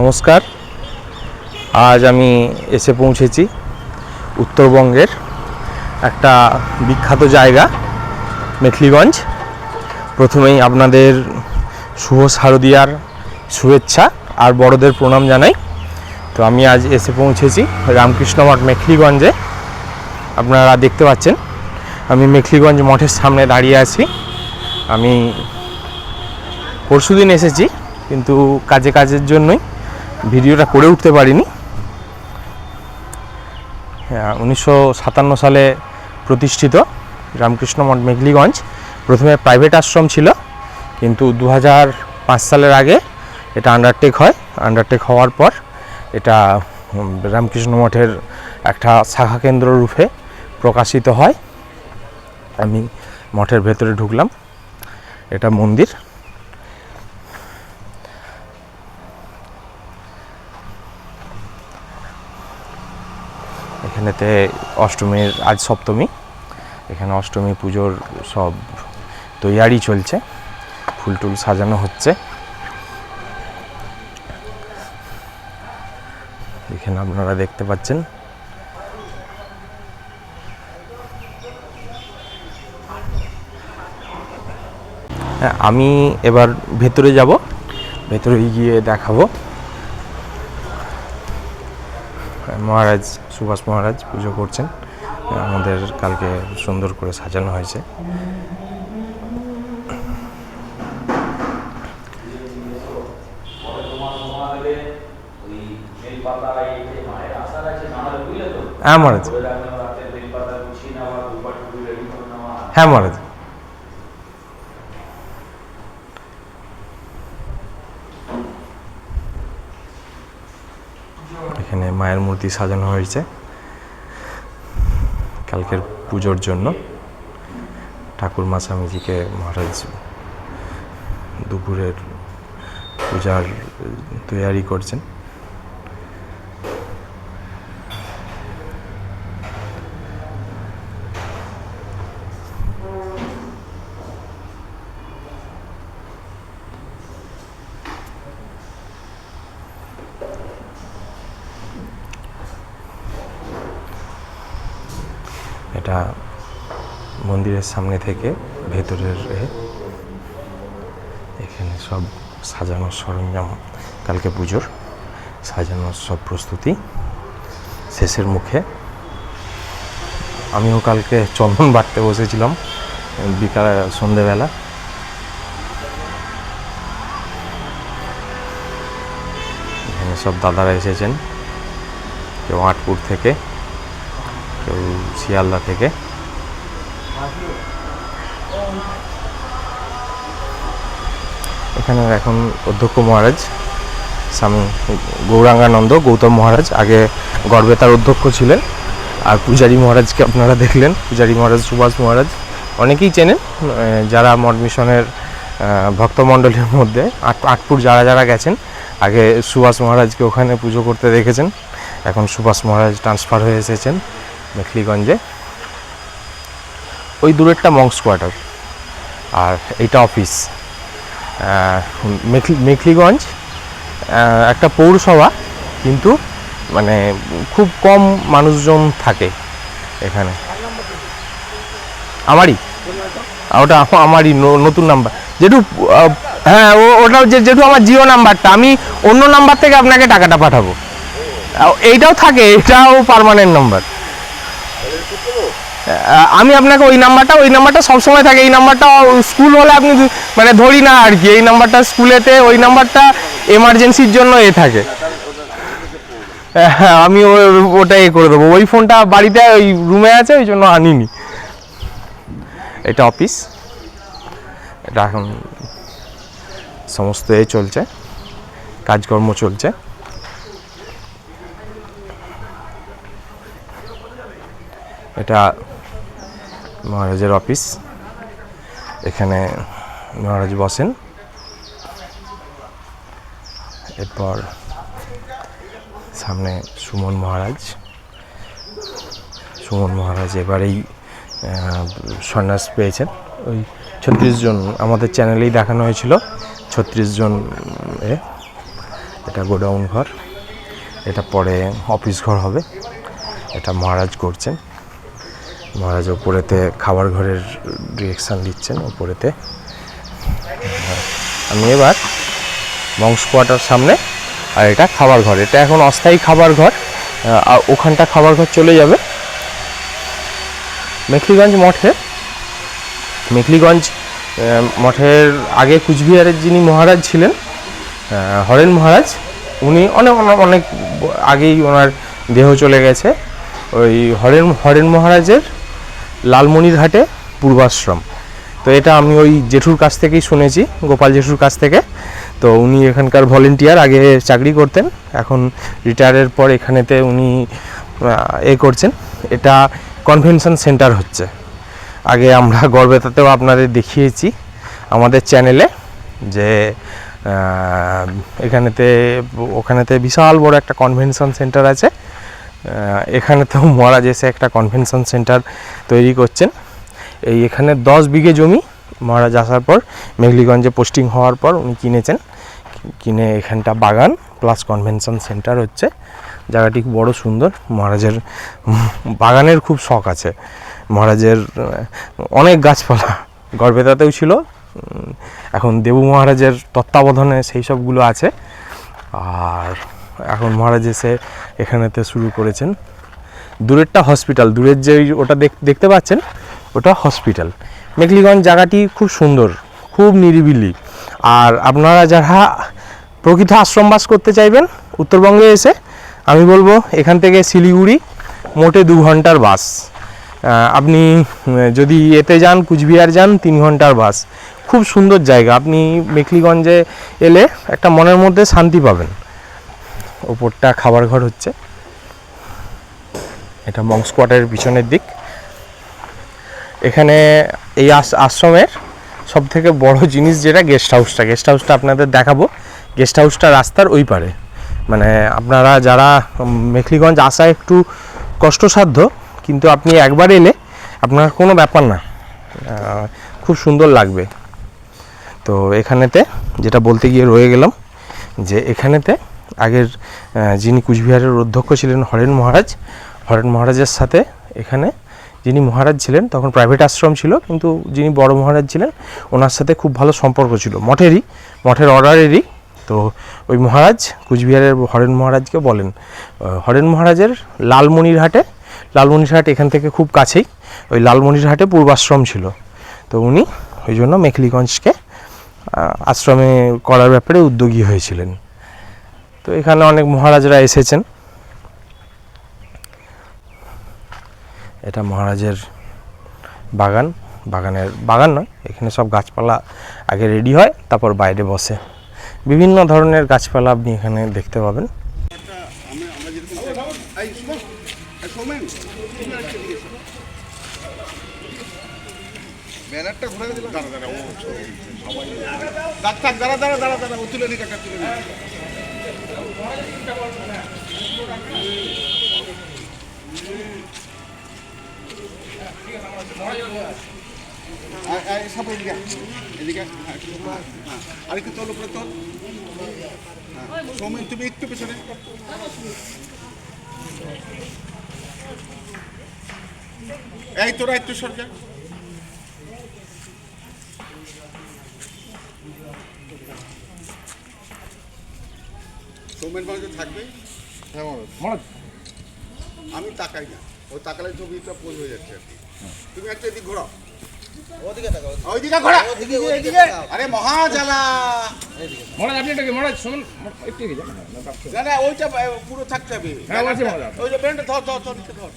নমস্কার। আজ আমি এসে পৌঁছেছি উত্তরবঙ্গের একটা বিখ্যাত জায়গা মেখলিগঞ্জ প্রথমেই আপনাদের শুভ শারদিয়ার শুভেচ্ছা আর বড়দের প্রণাম জানাই। তো আমি আজ এসে পৌঁছেছি রামকৃষ্ণ মঠ মেখলিগঞ্জে আপনারা দেখতে পাচ্ছেন, আমি মেখলিগঞ্জ মঠের সামনে দাঁড়িয়ে আছি। আমি পরশুদিন এসেছি, কিন্তু কাজে কাজের জন্যই ভিডিওটা করে উঠতে পারিনি। হ্যাঁ, উনিশশো সাতান্ন সালে প্রতিষ্ঠিত রামকৃষ্ণ মঠ মেঘলিগঞ্জ। প্রথমে প্রাইভেট আশ্রম ছিল কিন্তু দু সালের আগে এটা আন্ডারটেক হয়। আন্ডারটেক হওয়ার পর এটা রামকৃষ্ণ মঠের একটা শাখা কেন্দ্র রূপে প্রকাশিত হয়। আমি মঠের ভেতরে ঢুকলাম। এটা মন্দির। এখানেতে অষ্টমীর, আজ সপ্তমী। এখানে অষ্টমী পুজোর সব তৈয়ারি চলছে। ফুল টুল সাজানো হচ্ছে। এখানে আপনারা দেখতে পাচ্ছেন। আমি এবার ভেতরে যাব। ভেতরে গিয়ে দেখাবো। মহারাজ, সুভাষ মহারাজ পুজো করছেন। আমাদের কালকে সুন্দর করে সাজানো হয়েছে। হ্যাঁ মহারাজ। হ্যাঁ মহারাজ। এখানে মায়ের মূর্তি সাজানো হয়েছে কালকের পুজোর জন্য। ঠাকুর মা স্বামীজিকে মহারাজ দুপুরের পূজার তৈয়ারি করছেন। এটা মন্দিরের সামনে থেকে ভেতরের এখানে সব সাজানোর সরঞ্জাম, কালকে পুজোর সাজানোর সব প্রস্তুতি শেষের মুখে। আমিও কালকে চন্দন বাড়তে বসেছিলাম বিকাল, সন্ধেবেলা। এখানে সব দাদারা এসেছেন, কেউ আটপুর থেকে। কেউ শিয়ালদা থেকে। এখানে এখন অধ্যক্ষ মহারাজ, স্বামী গৌরাঙ্গানন্দ গৌতম মহারাজ, আগে গড়বেতার অধ্যক্ষ ছিলেন, আর পূজারী মহারাজকে আপনারা দেখলেন, পূজারী মহারাজ, সুভাষ মহারাজ, অনেকেই চেনেন যারা মঠ মিশনের ভক্তমণ্ডলীর মধ্যে, আট, আটপুর যারা যারা গেছেন, আগে সুভাষ মহারাজকে ওখানে পুজো করতে দেখেছেন, এখন সুভাষ মহারাজ ট্রান্সফার হয়ে এসেছেন। মেখলিগঞ্জে। ওই দূরেরটা মংস কোয়ার্টার আর এইটা অফিস মেখলিগঞ্জ একটা পৌরসভা, কিন্তু মানে খুব কম মানুষজন থাকে এখানে। আমারই? ওটা আমারই নতুন নাম্বার যেটু হ্যাঁ ও- ওটা যেটু আমার জিও নাম্বারটা আমি অন্য নাম্বার থেকে আপনাকে টাকাটা পাঠাবো। এইটাও থাকে, এটাও পার্মানেন্ট নাম্বার আমি আপনাকে ওই নাম্বারটা ওই নাম্বারটা সবসময় থাকে। এই নাম্বারটা স্কুল হলে আপনি মানে ধরি না আর কি, এই নাম্বারটা স্কুলেতে, ওই নাম্বারটা এমার্জেন্সির জন্য এ থাকে। হ্যাঁ আমি ওটা এ করে দেবো। ওই ফোনটা বাড়িতে, ওই রুমে আছে, ওই জন্য আনিনি। এটা অফিস এটা এখন সমস্ত এ চলছে। কাজকর্ম চলছে। এটা মহারাজের অফিস। এখানে মহারাজ বসেন। এরপর সামনে সুমন মহারাজ। সুমন মহারাজ এবারেই সন্ন্যাস পেয়েছেন। ওই ছত্রিশ জন আমাদের চ্যানেলেই দেখানো হয়েছিল। ছত্রিশ জন, এ, এটা গোডাউন ঘর। এটা পরে অফিস ঘর হবে। এটা মহারাজ করছেন। মহারাজ ওপরেতে খাবার ঘরের ডিরেকশান দিচ্ছেন ওপরেতে। আমি এবার বংশ কোয়ার্টার সামনে, আর এটা খাবার ঘর। এটা এখন অস্থায়ী খাবার ঘর আর ওখানটা খাবার ঘর চলে যাবে। মেখলিগঞ্জ মঠে, মেখলিগঞ্জ মঠের আগে কুচবিহারের যিনি মহারাজ ছিলেন হরেন মহারাজ, উনি অনেক- অনেক আগেই ওনার দেহ চলে গেছে। ওই হরেন হরেন মহারাজের লালমনিরহাটে পূর্বাশ্রম। তো এটা আমি ওই জেঠুর কাছ থেকেই শুনেছি, গোপাল জেঠুর কাছ থেকে। তো উনি এখানকার ভলেন্টিয়ার, আগে চাকরি করতেন, এখন রিটায়ারের পর এখানেতে উনি এ করছেন। এটা কনভেনশন সেন্টার হচ্ছে। আগে আমরা গড়বেতাতেও আপনাদের দেখিয়েছি আমাদের চ্যানেলে যে এখানেতে, ওখানেতে বিশাল বড় একটা কনভেনশন সেন্টার আছে। আহ, তো মহারাজ এসে একটা কনভেনশন সেন্টার তৈরি করছেন। এই এখানে দশ বিঘে জমি মহারাজ আসার পর মেঘলিগঞ্জে পোস্টিং হওয়ার পর উনি কিনেছেন। কিনে এখানটা বাগান প্লাস কনভেনশন সেন্টার হচ্ছে। জায়গাটি বড় সুন্দর। মহারাজের বাগানের খুব শখ আছে। মহারাজের অনেক গাছপালা। গড়বেতাতেও ছিল। এখন দেবু মহারাজের তত্ত্বাবধানে সেই সবগুলো আছে। আর এখন মহারাজ এসে এখানেতে শুরু করেছেন। দূরেরটা হসপিটাল দূরের যে ওটা দেখ- দেখতে পাচ্ছেন? ওটা হসপিটাল মেঘলিগঞ্জ জায়গাটি খুব সুন্দর, খুব নিরিবিলি। আর আপনারা যারা প্রকৃত আশ্রমবাস করতে চাইবেন, উত্তরবঙ্গে এসে, আমি বলব এখান থেকে শিলিগুড়ি, মোটে দু ঘণ্টার বাস। আপনি যদি এতে যান, কুচবিহার যান, তিন ঘণ্টার বাস। খুব সুন্দর জায়গা। আপনি মেখলিগঞ্জে এলে একটা মনের মধ্যে শান্তি পাবেন। ওপরটা খাবার ঘর হচ্ছে। এটা মংস কোয়ার্টারের পিছনের দিক। এখানে এই আশ- আশ্রমের সব থেকে বড় জিনিস যেটা গেস্ট হাউসটা গেস্ট হাউসটা আপনাদের দেখাবো। গেস্ট হাউসটা রাস্তার ওই পারে। মানে আপনারা যারা মেখলিগঞ্জ আসা একটু কষ্টসাধ্য, কিন্তু আপনি একবার এলে আপনার কোনো ব্যাপার না। খুব সুন্দর লাগবে। তো এখানেতে যেটা বলতে গিয়ে রয়ে গেলাম, যে এখানেতে আগের যিনি কুচবিহারের অধ্যক্ষ ছিলেন হরেন মহারাজ। হরেন মহারাজের সাথে এখানে যিনি মহারাজ ছিলেন, তখন প্রাইভেট আশ্রম ছিল, কিন্তু যিনি বড় মহারাজ ছিলেন, ওনার সাথে খুব ভালো সম্পর্ক ছিল, মঠেরই, মঠের অর্ডারেরই। তো ওই মহারাজ কুচবিহারের হরেন মহারাজকে বলেন হরেন মহারাজের লালমনিরহাটে, লালমনিরহাট এখান থেকে খুব কাছেই, ওই লালমনিরহাটে পূর্বাশ্রম ছিল। তো উনি ওই জন্য মেখলিগঞ্জকে আশ্রমে করার ব্যাপারে উদ্যোগী হয়েছিলেন। তো এখানে অনেক মহারাজরা এসেছেন। এটা মহারাজের বাগান। বাগানের বাগান নয়, এখানে সব গাছপালা আগে রেডি হয়, তারপর বাইরে বসে। বিভিন্ন ধরনের গাছপালা আপনি এখানে দেখতে পাবেন। দাঁড়া দাঁড়া দাঁড়া দাঁড়া দাঁড়া তুলে তুলে সব এদিকে এদিকে। হ্যাঁ, একটু তোল উপরে তোল তুমি একটু পেছনে এই তোরা একটু সরকার সৌমেন বাবু থাকবে? হ্যাঁ। আমি তাকাই না। ও তাকালে ছবিটা পোজ হয়ে যাচ্ছে আর কি। তুমি একটা এদিক ঘোরাও। ওইদিকে ঘোরা। এদিকে আরে মহা জ্বালা মহারাজ আপনি এটাকে মহারাজ শুনুন একটু না না ওইটা পুরো থাকতে হবে। হ্যাঁ, ওই যে ব্যান্ডটা ধর ধর ধর ধর।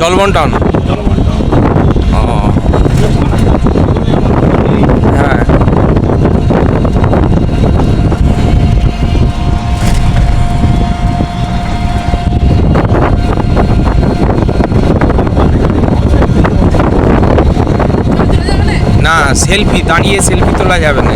জলবন্টন। হ্যাঁ। সেলফি দাঁড়িয়ে সেলফি তোলা যাবে না।